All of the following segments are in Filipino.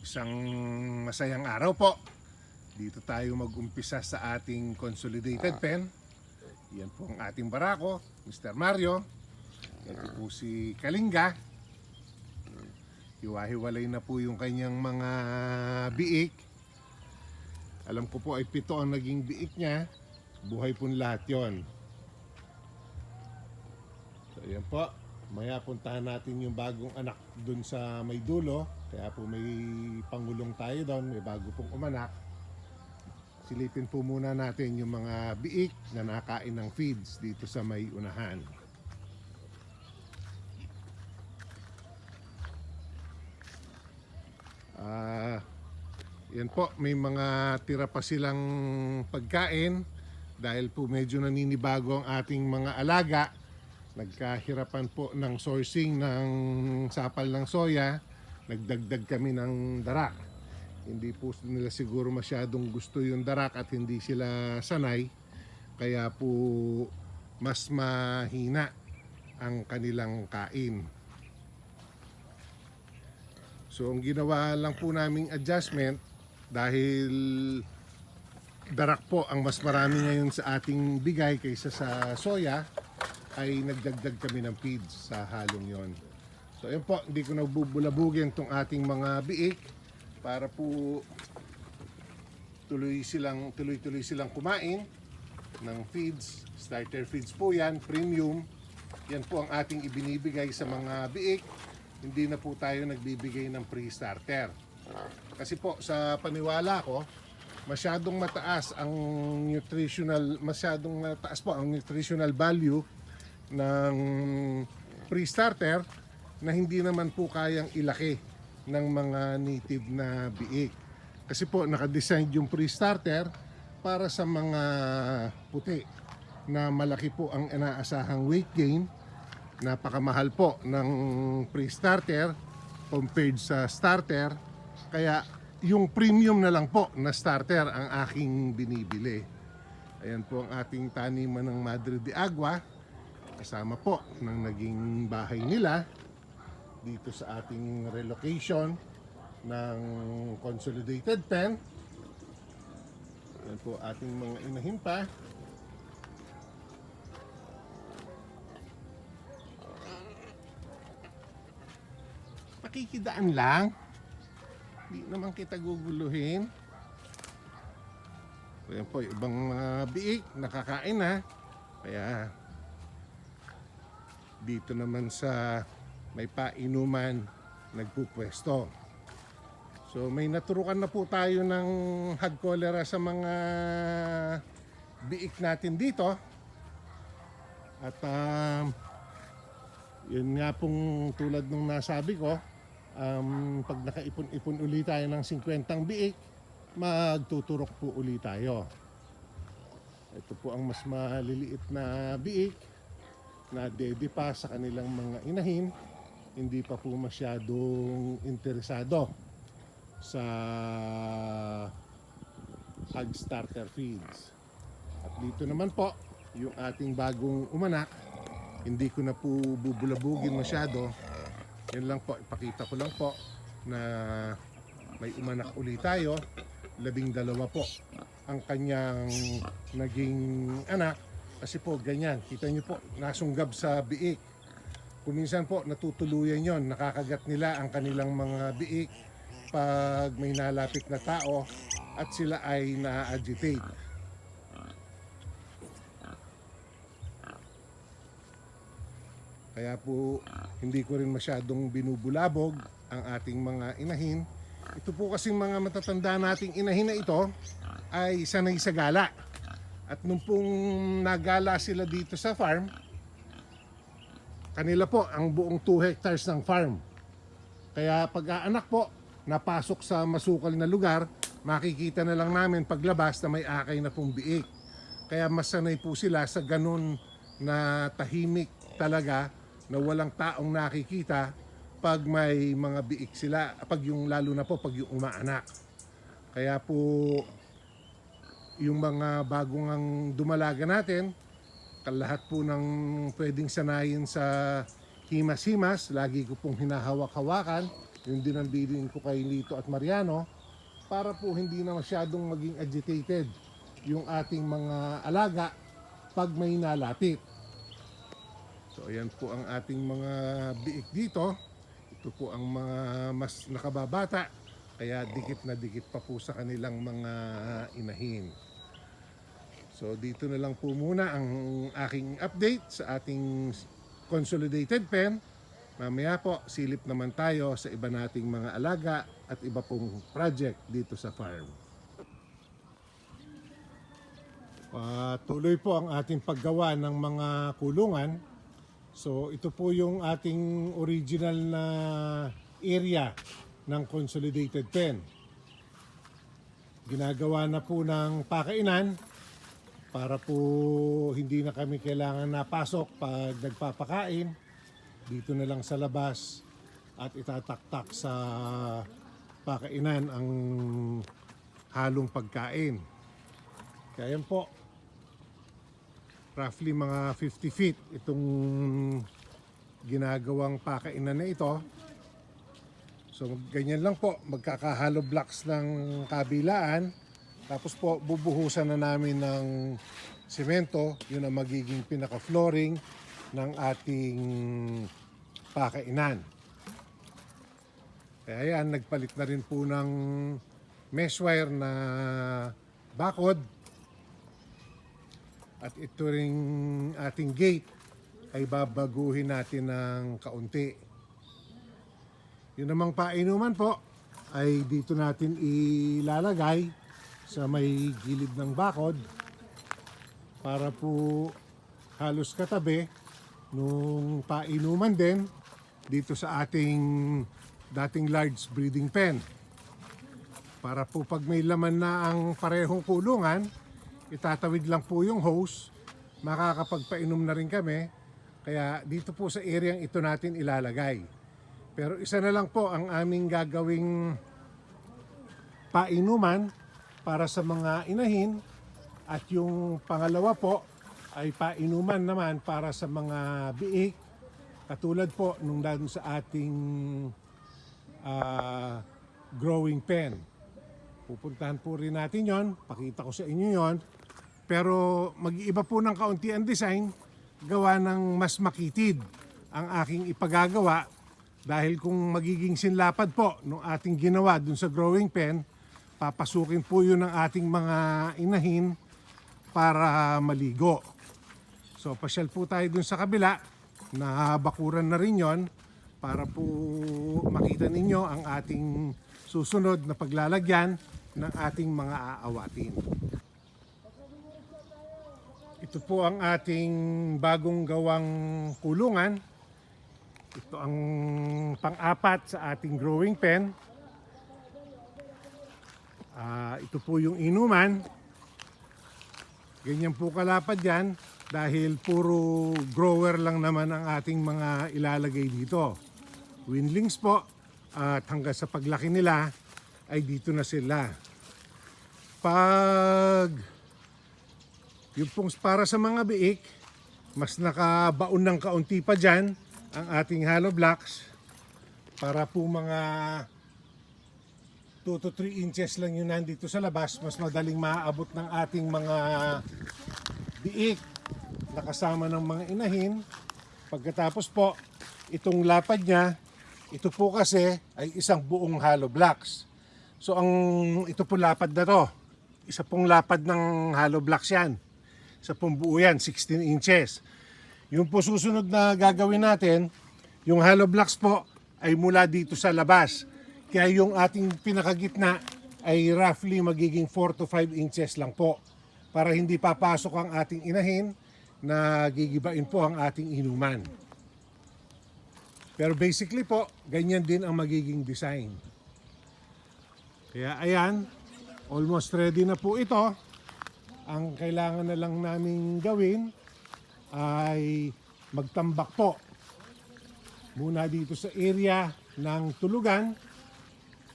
Isang masayang araw po. Dito tayo mag-umpisa sa ating consolidated pen. Yan po ang ating barako, Mr. Mario. Ito po si Kalinga. Hiwa-hiwalay na po yung kanyang mga biik. Alam ko po ay pito ang naging biik niya. Buhay po lahat yon. So yan po. Maya puntahan natin yung bagong anak dun sa may dulo. Kaya po may pangulong tayo doon. May bago pong umanak. Silipin po muna natin yung mga biik na nakain ng feeds dito sa may unahan. Ah, yan po, may mga tira pa silang pagkain dahil po medyo naninibago ang ating mga alaga. Nagkahirapan po ng sourcing ng sapal ng soya. Nagdagdag kami ng darak. Hindi po nila siguro masyadong gusto yung darak at hindi sila sanay. Kaya po mas mahina ang kanilang kain. So ang ginawa lang po naming adjustment dahil darak po ang mas marami ngayon sa ating bigay kaysa sa soya ay nagdagdag kami ng feeds sa halong yon. So ayun po, hindi ko nagbubulabugin tong ating mga biik para po tuloy silang tuloy-tuloy silang kumain ng feeds, starter feeds po yan, premium. Yan po ang ating ibinibigay sa mga biik. Hindi na po tayo nagbibigay ng pre-starter. Kasi po sa paniwala ko, masyadong mataas ang nutritional, masyadong mataas po ang nutritional value ng pre-starter na hindi naman po kayang ilaki ng mga native na biik. Kasi po nakadesign yung pre-starter para sa mga puti na malaki po ang inaasahang weight gain. Napakamahal po ng pre-starter compared sa starter. Kaya yung premium na lang po na starter ang aking binibili. Ayan po ang ating taniman ng Madre de Agua kasama po ng naging bahay nila dito sa ating relocation ng consolidated pen. Yan po ating mga inahin pa. Pakikidaan lang. Hindi naman kita guguluhin. Yan po, ibang mga biik, nakakain na. Kaya dito naman sa may painuman nagpupwesto. So may naturukan na po tayo ng hag cholera sa mga biik natin dito. At um, yun nga pong tulad nung nasabi ko, um, pag nakaipon-ipon uli tayo ng 50 biik, magtuturok po uli tayo. Ito po ang mas maliliit na biik na dede pa sa kanilang mga inahin hindi pa po masyadong interesado sa hog starter feeds. At dito naman po, yung ating bagong umanak, hindi ko na po bubulabugin masyado. Yan lang po, ipakita ko lang po na may umanak uli tayo. Labing dalawa po ang kanyang naging anak. Kasi po ganyan, kita nyo po, nasunggab sa biik. Kuminsan po natutuluyan yon, nakakagat nila ang kanilang mga biik pag may nalapit na tao at sila ay na-agitate. Kaya po hindi ko rin masyadong binubulabog ang ating mga inahin. Ito po kasing mga matatanda nating inahin na ito ay sanay sa gala. At nung pong nagala sila dito sa farm, kanila po ang buong 2 hectares ng farm. Kaya pag aanak po, napasok sa masukal na lugar, makikita na lang namin paglabas na may akay na pong biik. Kaya mas sanay po sila sa ganun na tahimik talaga na walang taong nakikita pag may mga biik sila, pag yung lalo na po pag yung umaanak. Kaya po yung mga bagong ang dumalaga natin, lahat po ng pwedeng sanayin sa himas-himas, lagi ko pong hinahawak-hawakan, yung din ang bilin ko kay Lito at Mariano, para po hindi na masyadong maging agitated yung ating mga alaga pag may nalapit. So ayan po ang ating mga biik dito. Ito po ang mga mas nakababata, kaya dikit na dikit pa po sa kanilang mga inahin. So dito na lang po muna ang aking update sa ating consolidated pen. Mamaya po, silip naman tayo sa iba nating mga alaga at iba pong project dito sa farm. Patuloy po ang ating paggawa ng mga kulungan. So ito po yung ating original na area ng consolidated pen. Ginagawa na po ng pakainan para po hindi na kami kailangan napasok pag nagpapakain. Dito na lang sa labas at itataktak sa pakainan ang halong pagkain. Kaya yan po, roughly mga 50 feet itong ginagawang pakainan na ito. So ganyan lang po, magkakahalo blocks ng kabilaan. Tapos po bubuhusan na namin ng semento, yun ang magiging pinaka-flooring ng ating pakainan. Kaya yan, nagpalit na rin po ng mesh wire na bakod. At ito ring ating gate ay babaguhin natin ng kaunti. Yun namang painuman po ay dito natin ilalagay sa may gilid ng bakod para po halos katabi nung painuman din dito sa ating dating large breeding pen. Para po pag may laman na ang parehong kulungan, itatawid lang po yung hose, makakapagpainom na rin kami. Kaya dito po sa area ito natin ilalagay. Pero isa na lang po ang aming gagawing painuman para sa mga inahin at yung pangalawa po ay painuman naman para sa mga biik katulad po nung doon sa ating ah, growing pen. Pupuntahan po rin natin yon, pakita ko sa inyo yon. Pero mag-iiba po ng kaunti ang design, gawa ng mas makitid ang aking ipagagawa dahil kung magiging sinlapad po ng ating ginawa dun sa growing pen, papasukin po yun ng ating mga inahin para maligo. So pasyal po tayo dun sa kabila, nabakuran na rin yon para po makita ninyo ang ating susunod na paglalagyan ng ating mga aawatin. Ito po ang ating bagong gawang kulungan. Ito ang pang-apat sa ating growing pen. Ah, ito po yung inuman. Ganyan po kalapad yan dahil puro grower lang naman ang ating mga ilalagay dito. Winlings po at hanggang sa paglaki nila ay dito na sila. Pag yung pong para sa mga biik, mas nakabaon ng kaunti pa dyan ang ating hollow blocks para po mga 2 to 3 inches lang yun nandito sa labas, mas madaling maaabot ng ating mga biik na kasama ng mga inahin. Pagkatapos po, itong lapad niya, ito po kasi ay isang buong hollow blocks. So ang ito po lapad na to, isa pong lapad ng hollow blocks yan. Sa pong buo yan, 16 inches. Yung po susunod na gagawin natin, yung hollow blocks po ay mula dito sa labas. Kaya yung ating pinakagitna ay roughly magiging 4 to 5 inches lang po. Para hindi papasok ang ating inahin na gigibain po ang ating inuman. Pero basically po, ganyan din ang magiging design. Kaya ayan, almost ready na po ito. Ang kailangan na lang namin gawin ay magtambak po muna dito sa area ng tulugan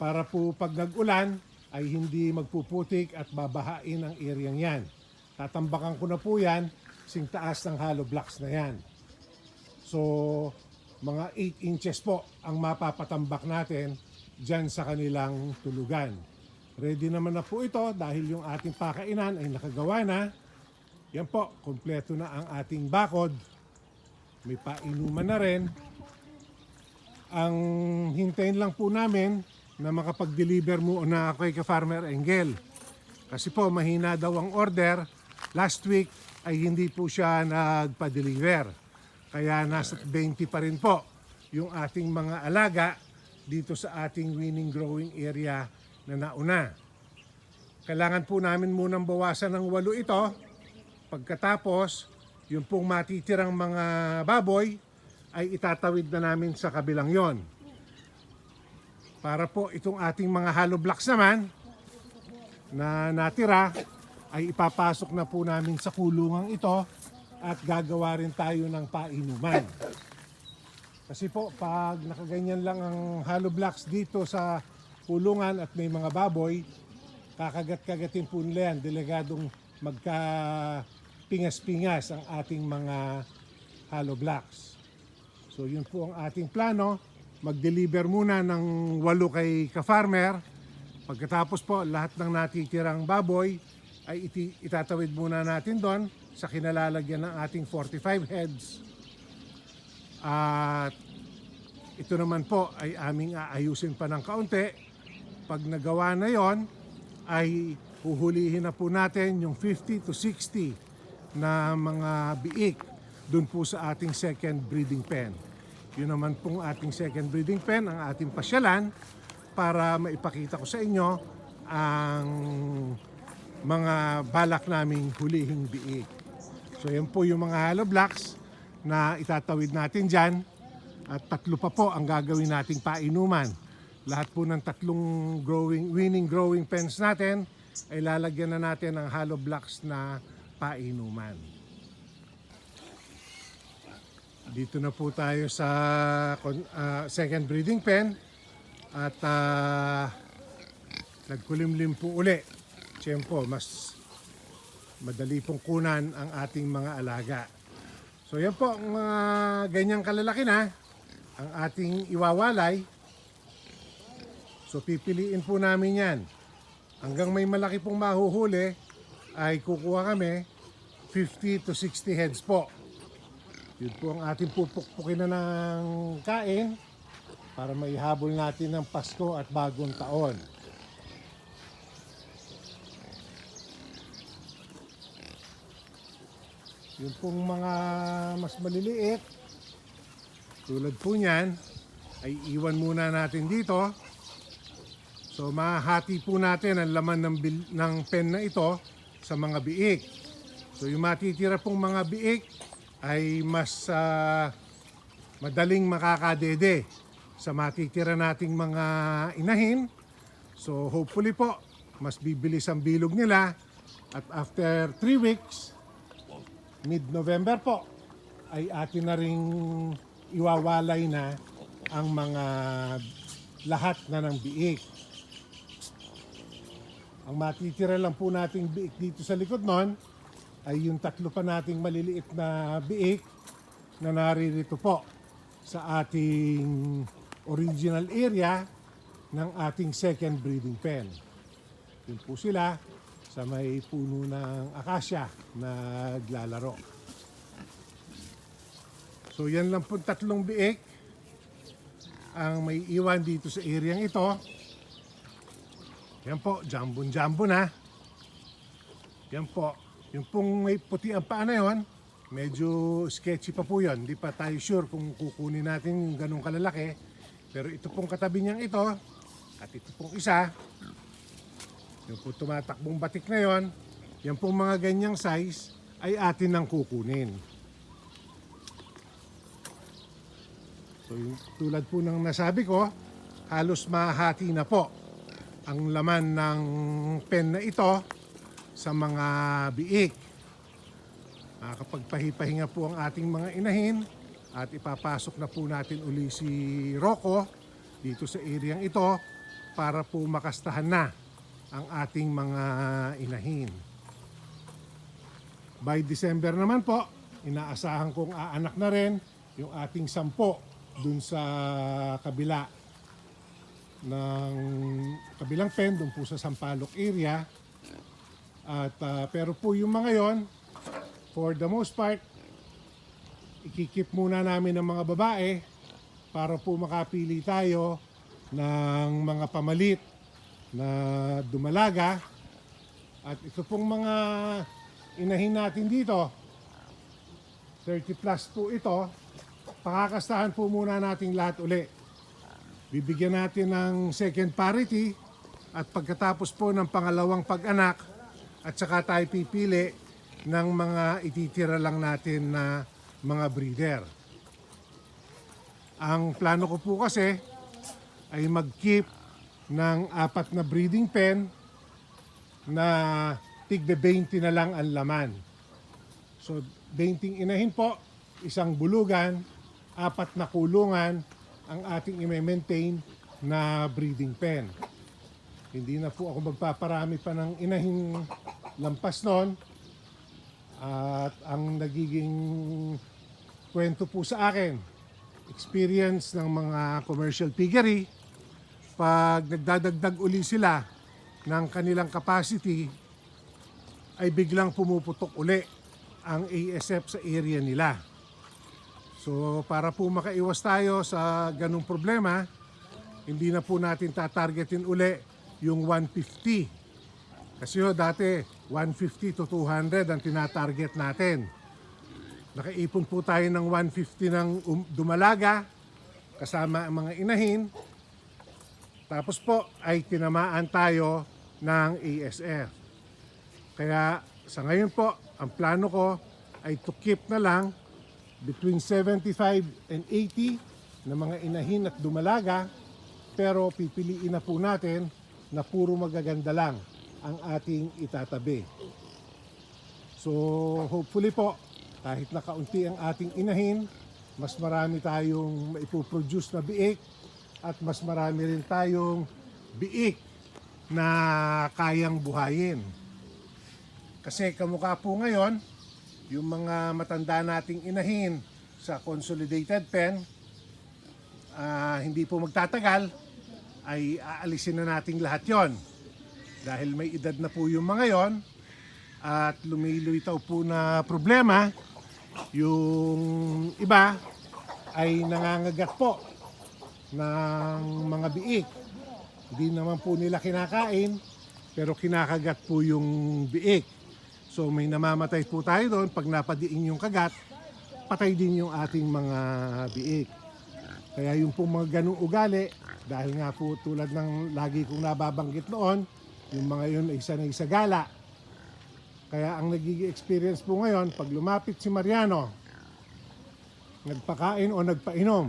para po pag nag-ulan ay hindi magpuputik at babahain ang area yan. Tatambakan ko na po yan, sing taas ng hollow blocks na yan. So, mga 8 inches po ang mapapatambak natin dyan sa kanilang tulugan. Ready naman na po ito dahil yung ating pakainan ay nakagawa na. Yan po, kompleto na ang ating bakod. May painuman na rin. Ang hintayin lang po namin na makapag-deliver mo na kay ka-Farmer Engel. Kasi po mahina daw ang order. Last week ay hindi po siya nagpa-deliver. Kaya nasa 20 pa rin po yung ating mga alaga dito sa ating winning growing area na nauna. Kailangan po namin munang bawasan ng walo ito. Pagkatapos, yung pong matitirang mga baboy ay itatawid na namin sa kabilang yon. Para po itong ating mga hollow blocks naman na natira ay ipapasok na po namin sa kulungang ito at gagawa rin tayo ng painuman. Kasi po, pag nakaganyan lang ang hollow blocks dito sa kulungan at may mga baboy, kakagat-kagatin po nila yan. Delegadong magka pingas-pingas ang ating mga hollow blocks. So yun po ang ating plano. Mag-deliver muna ng walo kay ka-farmer. Pagkatapos po, lahat ng natitirang baboy ay iti- itatawid muna natin doon sa kinalalagyan ng ating 45 heads. At ito naman po ay aming aayusin pa ng kaunti. Pag nagawa na yon, ay huhulihin na po natin yung 50 to 60 na mga biik dun po sa ating second breeding pen. Yun naman pong ating second breeding pen, ang ating pasyalan para maipakita ko sa inyo ang mga balak naming hulihing biik. So yan po yung mga hollow blocks na itatawid natin dyan at tatlo pa po ang gagawin nating painuman. Lahat po ng tatlong growing, winning growing pens natin ay lalagyan na natin ng hollow blocks na painuman. Dito na po tayo sa ah, second breeding pen at ah, nagkulimlim po uli. Siyempre, mas madali pong kunan ang ating mga alaga. So yan po, mga ganyang kalalaki na ang ating iwawalay. So pipiliin po namin yan. Hanggang may malaki pong mahuhuli ay kukuha kami 50 to 60 heads po. Yun po ang ating pupukpukin na ng kain para maihabol natin ng Pasko at bagong taon. Yung pong mga mas maliliit, tulad po niyan, ay iwan muna natin dito. So mahati po natin ang laman ng, bil- ng pen na ito sa mga biik. So yung matitira pong mga biik ay mas ah, madaling makakadede sa matitira nating mga inahin. So hopefully po, mas bibilis ang bilog nila at after 3 weeks, mid-November po, ay atin na ring iwawalay na ang mga lahat na ng biik. Ang matitira lang po nating biik dito sa likod nun ay yung tatlo pa nating maliliit na biik na naririto po sa ating original area ng ating second breeding pen. Yun po sila sa may puno ng akasya na naglalaro. So yan lang po tatlong biik ang may iwan dito sa area ito. Yan po, jambon-jambon na. Yan po. Yung pong may puti ang paa na yun, medyo sketchy pa po yun. Hindi pa tayo sure kung kukunin natin ganong kalalaki. Pero ito pong katabi niyang ito, at ito pong isa, yung po tumatakbong batik na yon, yan pong mga ganyang size ay atin nang kukunin. So yung, tulad po ng nasabi ko, halos mahati na po ang laman ng pen na ito sa mga biik. Nakakapagpahipahinga po ang ating mga inahin at ipapasok na po natin uli si Rocco dito sa area ito para po makastahan na ang ating mga inahin. By December naman po, inaasahan kong aanak na rin yung ating sampo dun sa kabila ng kabilang pen, dun po sa Sampaloc area. At ah, pero po yung mga yon, for the most part, ikikip muna namin ng mga babae para po makapili tayo ng mga pamalit na dumalaga. At ito pong mga inahin natin dito, 30 plus po ito, pakakastahan po muna natin lahat uli. Bibigyan natin ng second parity at pagkatapos po ng pangalawang pag-anak at saka tayo pipili ng mga ititira lang natin na mga breeder. Ang plano ko po kasi ay mag-keep ng apat na breeding pen na tigbe 20 na lang ang laman. So, 20 inahin po, isang bulugan, apat na kulungan ang ating i-maintain na breeding pen. Hindi na po ako magpaparami pa ng inahing lampas nun. At ang nagiging kwento po sa akin, experience ng mga commercial piggery, pag nagdadagdag uli sila ng kanilang capacity, ay biglang pumuputok uli ang ASF sa area nila. So para po makaiwas tayo sa ganung problema, hindi na po natin tatargetin uli yung 150. Kasi ho, dati 150 to 200 ang tinatarget natin. Nakaipon po tayo ng 150 ng um- dumalaga kasama ang mga inahin. Tapos po ay tinamaan tayo ng ASF. Kaya sa ngayon po, ang plano ko ay to keep na lang between 75 and 80 na mga inahin at dumalaga pero pipiliin na po natin na puro magaganda lang ang ating itatabi. So hopefully po kahit nakaunti ang ating inahin, mas marami tayong maipoproduce na biik at mas marami rin tayong biik na kayang buhayin. Kasi kamukha po ngayon, yung mga matanda nating inahin sa consolidated pen, ah, hindi po magtatagal, ay aalisin na nating lahat yon. Dahil may edad na po yung mga yon, at lumilitaw po na problema, yung iba ay nangangagat po ng mga biik. Hindi naman po nila kinakain, pero kinakagat po yung biik. So may namamatay po tayo doon pag napadiin yung kagat, patay din yung ating mga biik. Kaya yung po mga ganong ugali, dahil nga po tulad ng lagi kong nababanggit noon, yung mga yun ay sanay sa gala. Kaya ang nagiging experience po ngayon, pag lumapit si Mariano, nagpakain o nagpainom,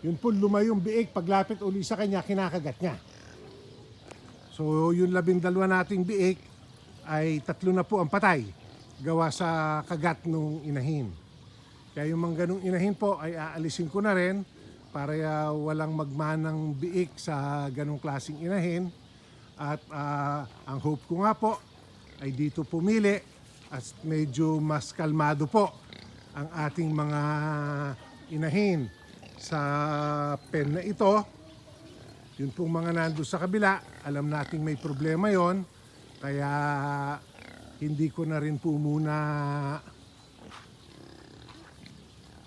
yun po lumayong biik, paglapit uli sa kanya, kinakagat niya. So yung labindalwa nating biik ay tatlo na po ang patay gawa sa kagat nung inahin. Kaya yung mga ganong inahin po ay aalisin ko na rin para ah, walang magmanang biik sa ganong klaseng inahin. At ah, ang hope ko nga po ay dito pumili at medyo mas kalmado po ang ating mga inahin sa pen na ito. Yun pong mga nando sa kabila, alam nating may problema yon kaya hindi ko na rin po muna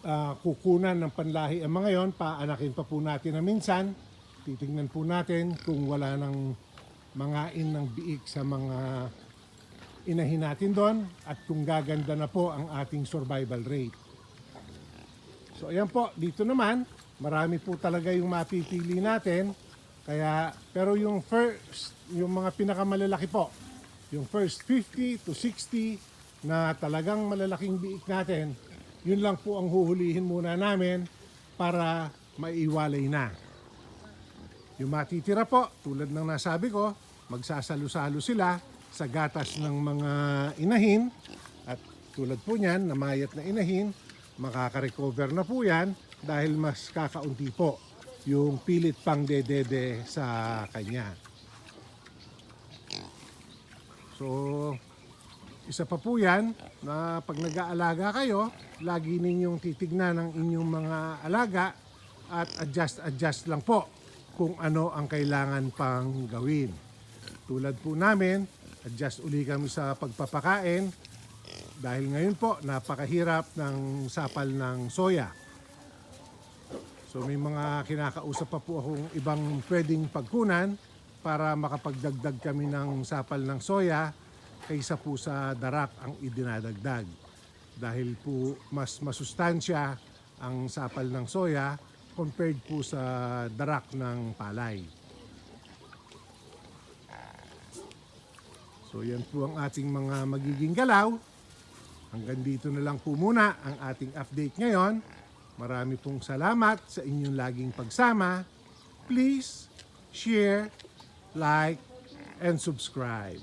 ah, kukunan ng panlahi ang mga yon, paanakin pa po natin na minsan. Titingnan po natin kung wala ng mga ng biik sa mga inahin natin doon at kung gaganda na po ang ating survival rate. So ayan po, dito naman, marami po talaga yung mapipili natin. Kaya, pero yung first, yung mga pinakamalalaki po, yung first 50 to 60 na talagang malalaking biik natin, yun lang po ang huhulihin muna namin para maiwalay na. Yung matitira po, tulad ng nasabi ko, magsasalo-salo sila sa gatas ng mga inahin at tulad po niyan, namayat na inahin, makaka-recover na po yan dahil mas kakaunti po yung pilit pang dedede sa kanya. So, isa pa po yan na pag nag-aalaga kayo, lagi ninyong titignan ang inyong mga alaga at adjust-adjust lang po kung ano ang kailangan pang gawin. Tulad po namin, adjust uli kami sa pagpapakain dahil ngayon po napakahirap ng sapal ng soya. So may mga kinakausap pa po akong ibang pwedeng pagkunan para makapagdagdag kami ng sapal ng soya kaysa po sa darak ang idinadagdag. Dahil po mas masustansya ang sapal ng soya compared po sa darak ng palay. So yan po ang ating mga magiging galaw. Hanggang dito na lang po muna ang ating update ngayon. Marami pong salamat sa inyong laging pagsama. Please share, like, and subscribe.